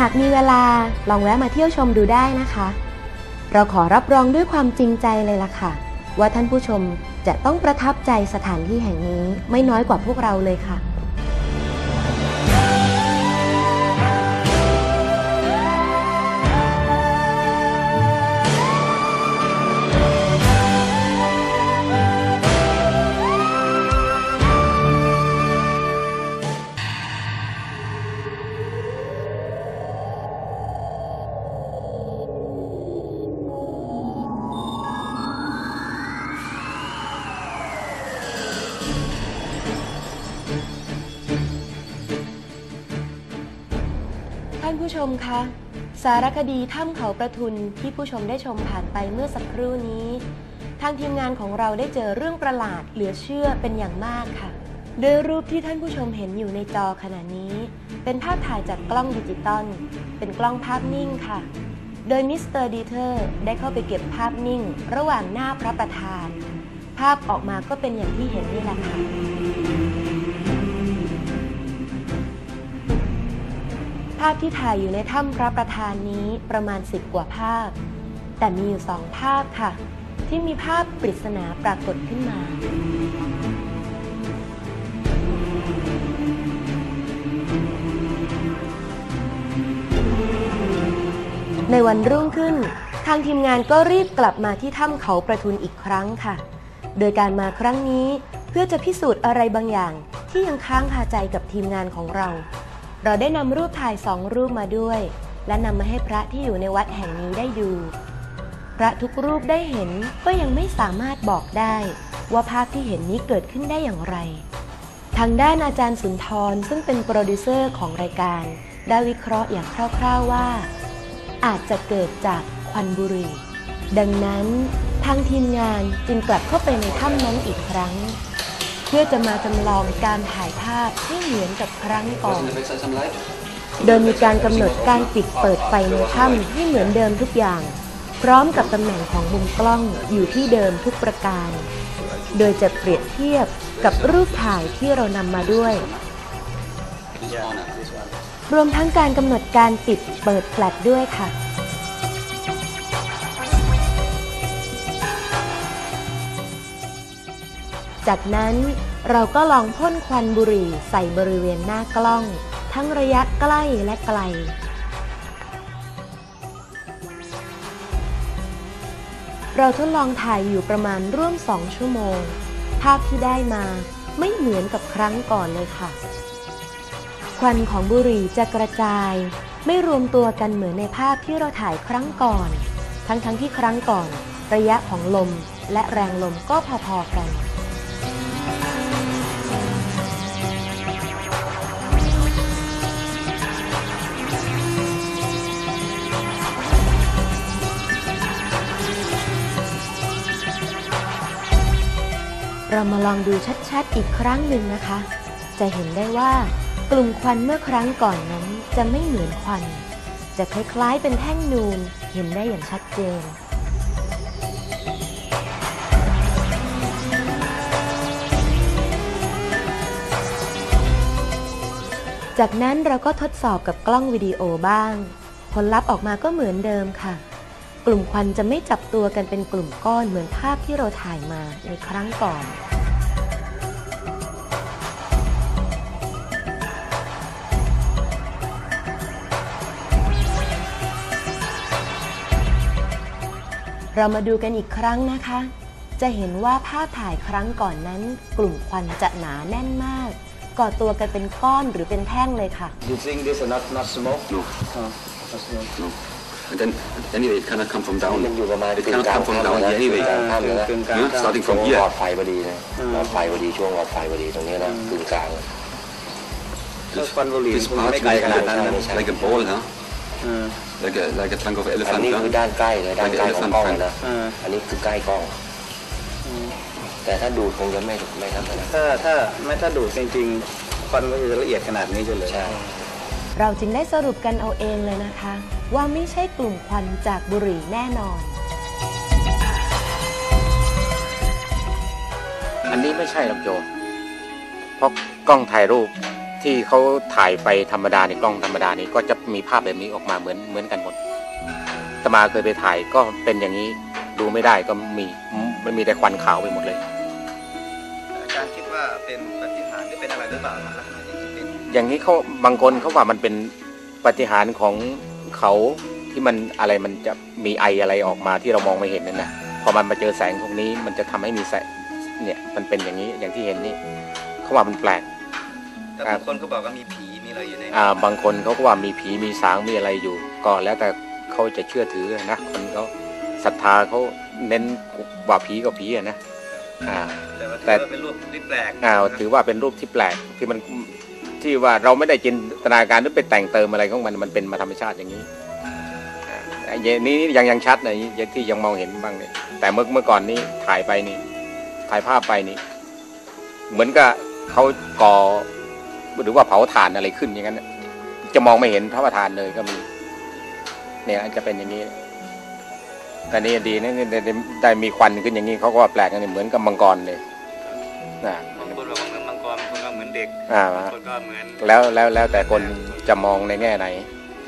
หากมีเวลาลองแวะมาเที่ยวชมดูได้นะคะ เราขอรับรองด้วยความจริงใจเลยล่ะค่ะ ว่าท่านผู้ชมจะต้องประทับใจสถานที่แห่งนี้ไม่น้อยกว่าพวกเราเลยค่ะ ท่านผู้ชมคะ สารคดีถ้ำเขาประทุนที่ผู้ชมได้ชมผ่านไปเมื่อสักครู่นี้ ทางทีมงานของเราได้เจอเรื่องประหลาดเหลือเชื่อเป็นอย่างมากค่ะ โดยรูปที่ท่านผู้ชมเห็นอยู่ในจอขณะนี้ เป็นภาพถ่ายจากกล้องดิจิตอลเป็นกล้องภาพนิ่งค่ะ โดยมิสเตอร์ดีเทอร์ได้เข้าไปเก็บภาพนิ่ง ระหว่างหน้าพระประธาน ภาพออกมาก็เป็นอย่างที่เห็นนี่แหละค่ะาพที่ถ่ายอยู่ในถ้ำพระประธานนี้ประมาณ 10 กว่าภาพ แต่มีอยู่สองภาพค่ะ ที่มีภาพปริศนาปรากฏขึ้นมาในวันรุ่งขึ้น ทางทีมงานก็รีบกลับมาที่ถ้ำเขาประทุนอีกครั้งค่ะ โดยการมาครั้งนี้เพื่อจะพิสูจน์อะไรบางอย่างที่ยังค้างคาใจกับทีมงานของเรา เราได้นำรูปถ่ายสองรูปมาด้วย และนำมาให้พระที่อยู่ในวัดแห่งนี้ได้ดู พระทุกรูปได้เห็นก็ยังไม่สามารถบอกได้ ว่าภาพที่เห็นนี้เกิดขึ้นได้อย่างไร ทางด้านอาจารย์สุนทรซึ่งเป็นโปรดิวเซอร์ของรายการ ได้วิเคราะห์อย่างคร่าวๆว่า อาจจะเกิดจากควันบุหรี่ ดังนั้นทางทีมงานจึงกลับเข้าไปในถ้ำนั้นอีกครั้ง เพื่อจะมาจำลองการถ่ายภาพให้เหมือนกับครั้งก่อน โดยมีการกำหนดการปิดเปิดไฟในถ้ำให้เหมือนเดิมทุกอย่าง พร้อมกับตำแหน่งของมุมกล้องอยู่ที่เดิมทุกประการ โดยจะเปรียบเทียบกับรูปถ่ายที่เรานำมาด้วย รวมทั้งการกำหนดการปิดเปิดแฟลชด้วยค่ะ จากนั้นเราก็ลองพ่นควันบุหรี่ใส่บริเวณหน้ากล้อง ทั้งระยะใกล้และไกล เราทดลองถ่ายอยู่ประมาณร่วมสองชั่วโมง ภาพที่ได้มาไม่เหมือนกับครั้งก่อนเลยค่ะ ควันของบุหรี่จะกระจาย ไม่รวมตัวกันเหมือนในภาพที่เราถ่ายครั้งก่อน ทั้งๆทที่ครั้งก่อน ระยะของลมและแรงลมก็พอๆกัน เรามาลองดูชัดๆอีกครั้งหนึ่งนะคะ จะเห็นได้ว่ากลุ่มควันเมื่อครั้งก่อนนั้นจะไม่เหมือนควัน จะคล้ายๆเป็นแท่งนูนเห็นได้อย่างชัดเจนจากนั้นเราก็ทดสอบกับกล้องวิดีโอบ้าง ผลลัพธ์ออกมาก็เหมือนเดิมค่ะ กลุ่มควันจะไม่จับตัวกันเป็นกลุ่มก้อนเหมือนภาพที่เราถ่ายมาในครั้งก่อน เรามาดูกันอีกครั้งนะคะ จะเห็นว่าภาพถ่ายครั้งก่อนนั้น กลุ่มควันจะหนาแน่นมาก ก่อตัวกันเป็นก้อนหรือเป็นแท่งเลยค่ะ You think this is not not smoke? No. Uh, not smoke. No. And then, anyway, it cannot come from down. มันอยู่ประมาณ It cannot come from down here anyway. กลางถ้ำเลยนะกึ่งกลาง Yeah, ถ้ำ starting ตรง from หลอ here. ดไฟพอดีนะหลอดไฟพอดีช่วงหลอดไฟพอดีตรงนี้นะกึ่งกลางเลยถ้าควันบุหรี่ This คง part ไม่ไกลขนาดนั้นนะใช่ like a ball, huh? เออ Like a like a trunk of อัน elephant, นี้คือ huh? ด้านใกล้เลยด้านใกล้ของกล้องนะเอออันนี้คือใกล้กล้อง แต่ถ้าดูดคงจะไม่ไม่ทำขนาดนั้นถ้าถ้าไม่ถ้าดูดจริงๆควันก็จะละเอียดขนาดนี้เลยใช่เราจึงได้สรุปกันเอาเองเลยนะคะ ว่าไม่ใช่กลุ่มควันจากบุหรี่แน่นอน อันนี้ไม่ใช่หรอกโยมเพราะกล้องถ่ายรูป ที่ที่เขาถ่ายไปธรรมดาในกล้องธรรมดานี่ก็จะมีภาพแบบนี้ออกมาเหมือนเหมือนกันหมดอาตมาเคยไปถ่ายก็เป็นอย่างนี้ดูไม่ได้ก็มีมันมีแต่ควันขาวไปหมดเลย อาจารย์คิดว่าเป็นปฏิหารย์หรือเป็นอะไรหรือเปล่าลักษณะอย่างนี้เป็นอย่างนี้เขาบางคนเขาว่ามันเป็นปาฏิหารย์ของเขาที่มันอะไรมันจะมีไออะไรออกมาที่เรามองไม่เห็นนั่นนะพอมันมาเจอแสงพวกนี้มันจะทำให้มีแสงเนี่ยมันเป็นอย่างนี้อย่างที่เห็นนี่เขาว่ามันแปลก แต่บางคนก็บอกว่ามีผีมีอะไรอยู่ในอ่าบางคนเขาก็ว่ามีผีมีสางมีอะไรอยู่ก็แล้วแต่เขาจะเชื่อถือนะคนเขาศรัทธาเขาเน้นว่าผีก็ผีอะนะอ่าแต่ว่าถือแต่ว่าเป็นรูปที่แปลกอ่าถือว่าเป็นรูปที่แปลกที่มันที่ว่าเราไม่ได้จินตนาการหรือไปแต่งเติมอะไรของมันมันเป็นมาธรรมชาติอย่างนี้อ่าไอ้อย่างนี้ยังยังชัดนะอย่างที่ยังมองเห็นบ้างเนี่ยแต่เมื่อเมื่อก่อนนี้ถ่ายไปนี่ถ่ายภาพไปนี่ เหมือนกับเขาก่อ หรือว่าเผาถ่านอะไรขึ้นอย่างนั้นน่ะจะมองไม่เห็นพระประธานเลยก็มี เนี่ยจะเป็นอย่างนี้แต่นี่ดีนะนี่ได้ได้ได้มีควันขึ้นอย่างนี้เขาก็ว่าแปลกนะนี่เหมือนกับมังกรเลยนะบางคนบอกว่าเหมือนมังกรบางคนก็เหมือนเด็กอ่าบางคนก็เหมือนแล้วแล้วแล้วแต่คนจะมองในแง่ไหน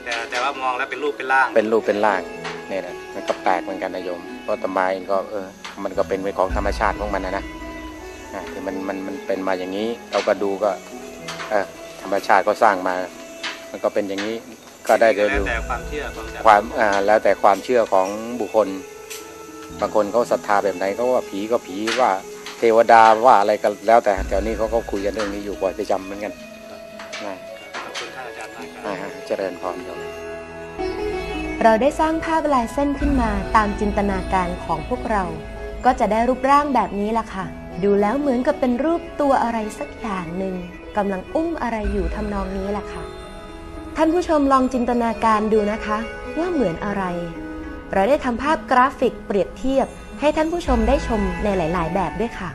แต่แต่ว่ามองแล้วเป็นรูปเป็นร่าง เป็นรูปเป็นร่างเนี่ยนะมันก็แปลกเหมือนกันนะโยมเพราะตมาเองก็เออ มันก็เป็นไปของธรรมชาติของมันนะนะอ่าที่มันมันมันเป็นมาอย่างนี้ เราก็ดูก็เออ ธรรมชาติก็สร้างมา มันก็เป็นอย่างนี้ก็ได้เรียนแล้วรู้แต่ความเชื่อความศรัทธความอ่าแล้วแต่ความเชื่อของบุคคล บางคนเขาศรัทธาแบบไหนเขาว่าผีก็ผีว่าเทวดาว่าอะไรก็แล้วแต่แถวนี้เขาก็คุยกันเรื่องนี้อยู่บ่อยประจำเหมือนกันนะขอบคุณท่านอาจารย์มากครับอ่าฮะเจริญพรโยมเราได้สร้างภาพลายเส้นขึ้นมาตามจินตนาการของพวกเรา ก็จะได้รูปร่างแบบนี้ล่ะค่ะ ดูแล้วเหมือนกับเป็นรูปตัวอะไรสักอย่างหนึ่ง กำลังอุ้มอะไรอยู่ทำนองนี้แหละค่ะ ท่านผู้ชมลองจินตนาการดูนะคะ ว่าเหมือนอะไร เราได้ทำภาพกราฟิกเปรียบเทียบ ให้ท่านผู้ชมได้ชมในหลาย ๆ แบบด้วยค่ะ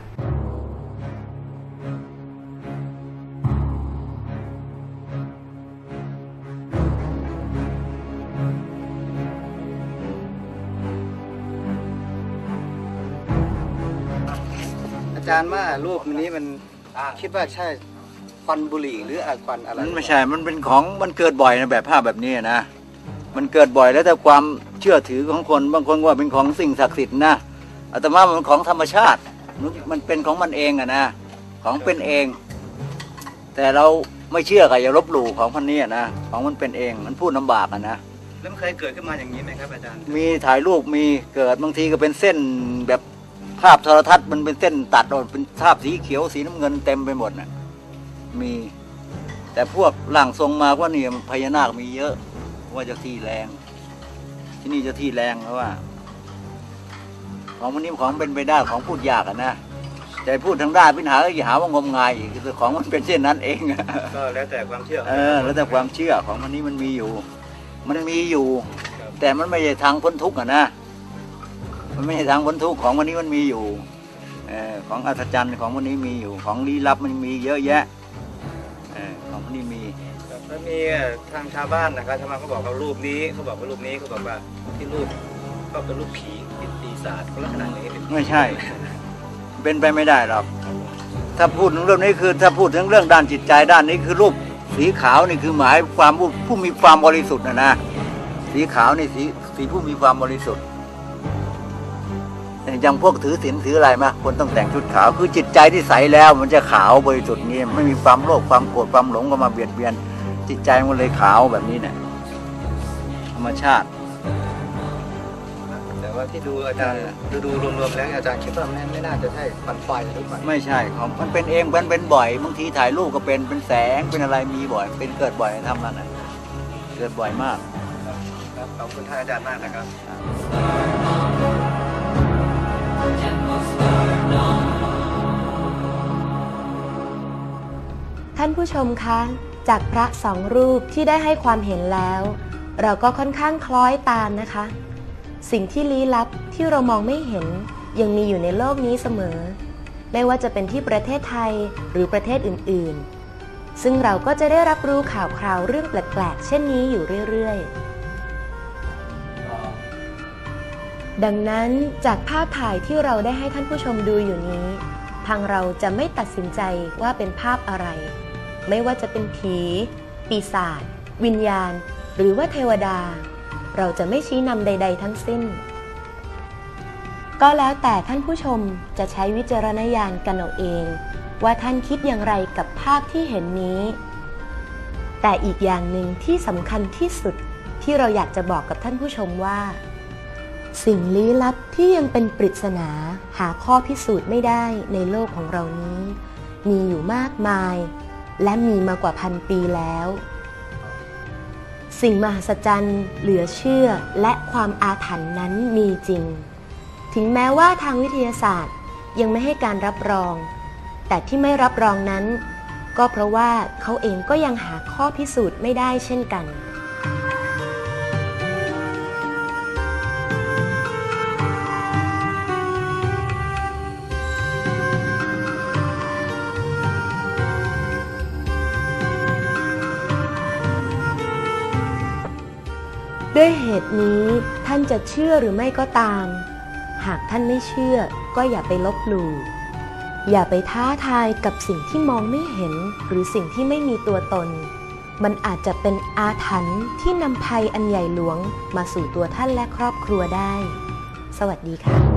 อาจารย์ว่ารูปนี้มันคิดว่าใช่ ควันบุหรี่หรืออะควันอะไรมันไม่ใช่ มันเป็นของมันเกิดบ่อยนะแบบภาพแบบนี้นะ มันเกิดบ่อยแล้วแต่ความเชื่อถือของคนบางคนก็ว่าเป็นของสิ่งศักดิ์สิทธิ์นะอาตมามันของธรรมชาติมันมันเป็นของมันเองอะนะ ของเป็นเอง แต่เราไม่เชื่อก็อย่าลบหลู่ของพันนี้อะนะ ของมันเป็นเอง มันพูดลำบากอะนะแล้วมันเคยเกิดขึ้นมาอย่างนี้ไหมครับอาจารย์ มีถ่ายรูปมีเกิดบางทีก็เป็นเส้นแบบภาพโทรทัศน์มันเป็นเส้นตัดออกเป็นภาพสีเขียวสีน้ำเงินเต็มไปหมดน่ะ มี แต่พวกหลังทรงมาว่านี่พญานาคมีเยอะ ว่าเจะที่แรง ที่นี่เจะที่แรงเพราะว่า ของมันนี้ของเป็นไปได้ของพูดยากอะนะแต่พูดทางด้านปัญหาก็อย่าหาว่างมงายอีกคือของมันเป็นเช่นนั้นเองก็แล้วแต่ความเชื่อเออ แล้วแต่ความเชื่อของมันนี้มันมีอยู่ มันมีอยู่ แต่มันไม่ใช่ทางพ้นทุกข์อะนะมันไม่ใช่ทางพ้นทุกข์ของวันนี้มันมีอยู่เออของอัศจรรย์ของวันนี้มีอยู่ ของลี้ลับมันมีเยอะแยะเออ ของวันนี้มีครับแล้วมีทางชาวบ้านนะครับชาวบ้านเขาบอกว่ารูปนี้เขาบอกว่ารูปนี้เขาบอกว่าที่รูปก็เป็นรูปผีเป็นปีศาจลักษณะอย่างนี้เป็นไม่ใช่ เป็นไปไม่ได้หรอกถ้าพูดถึงเรื่องนี้คือ ถ้าพูดถึงเรื่องด้านจิตใจด้านนี้คือรูปสีขาวนี่คือหมายความผู้ผู้มีความบริสุทธิ์นะนะสีขาวนี่สีสีผู้มีความบริสุทธิ์ อย่างพวกถือศีลถืออะไรมาคนต้องแต่งชุดขาวคือจิตใจที่ใสแล้วมันจะขาวบริสุทธิ์นี่ไม่มีความโลภความโกรธความหลงก็มาเบียดเบียน จิตใจมันเลยขาวแบบนี้เนี่ยธรรมชาติแต่ว่าที่ดูอาจารย์ดูดูรวมๆแล้วอาจารย์คิดว่าไม่ไม่น่าจะใช่ควันไฟหรือเปล่าไม่ใช่ของมันเป็นเองมันเป็นบ่อยบางทีถ่ายรูปก็เป็นเป็นแสงเป็นอะไรมีบ่อย เป็นเกิดบ่อยทำนั่นน่ะเกิดบ่อยมากครับขอบคุณท่านอาจารย์มากนะครับานผู้ชมคะ จากพระสองรูปที่ได้ให้ความเห็นแล้ว เราก็ค่อนข้างคล้อยตามนะคะ สิ่งที่ลี้ลับที่เรามองไม่เห็นยังมีอยู่ในโลกนี้เสมอ ไม่ว่าจะเป็นที่ประเทศไทยหรือประเทศอื่นๆ ซึ่งเราก็จะได้รับรู้ข่าวคราวเรื่องแปลกๆ เช่นนี้อยู่เรื่อยๆดังนั้นจากภาพถ่ายที่เราได้ให้ท่านผู้ชมดูอยู่นี้ ทางเราจะไม่ตัดสินใจว่าเป็นภาพอะไร ไม่ว่าจะเป็นผี ปีศาจวิญญาณ หรือว่าเทวดา เราจะไม่ชี้นำใด ๆ ทั้งสิ้น ก็แล้วแต่ท่านผู้ชมจะใช้วิจารณญาณกันเอาเอง ว่าท่านคิดอย่างไรกับภาพที่เห็นนี้ แต่อีกอย่างหนึ่งที่สำคัญที่สุดที่เราอยากจะบอกกับท่านผู้ชมว่า สิ่งลี้ลับที่ยังเป็นปริศนาหาข้อพิสูจน์ไม่ได้ในโลกของเรานี้ มีอยู่มากมาย และมีมากว่าพันปีแล้ว สิ่งมหัศจรรย์เหลือเชื่อและความอาถรรพ์นั้นมีจริง ถึงแม้ว่าทางวิทยาศาสตร์ยังไม่ให้การรับรอง แต่ที่ไม่รับรองนั้น ก็เพราะว่าเขาเองก็ยังหาข้อพิสูจน์ไม่ได้เช่นกัน ด้วยเหตุนี้ท่านจะเชื่อหรือไม่ก็ตาม หากท่านไม่เชื่อก็อย่าไปลบหลู่อย่าไปท้าทายกับสิ่งที่มองไม่เห็นหรือสิ่งที่ไม่มีตัวตน มันอาจจะเป็นอาถรรพ์ที่นำภัยอันใหญ่หลวงมาสู่ตัวท่านและครอบครัวได้ สวัสดีค่ะ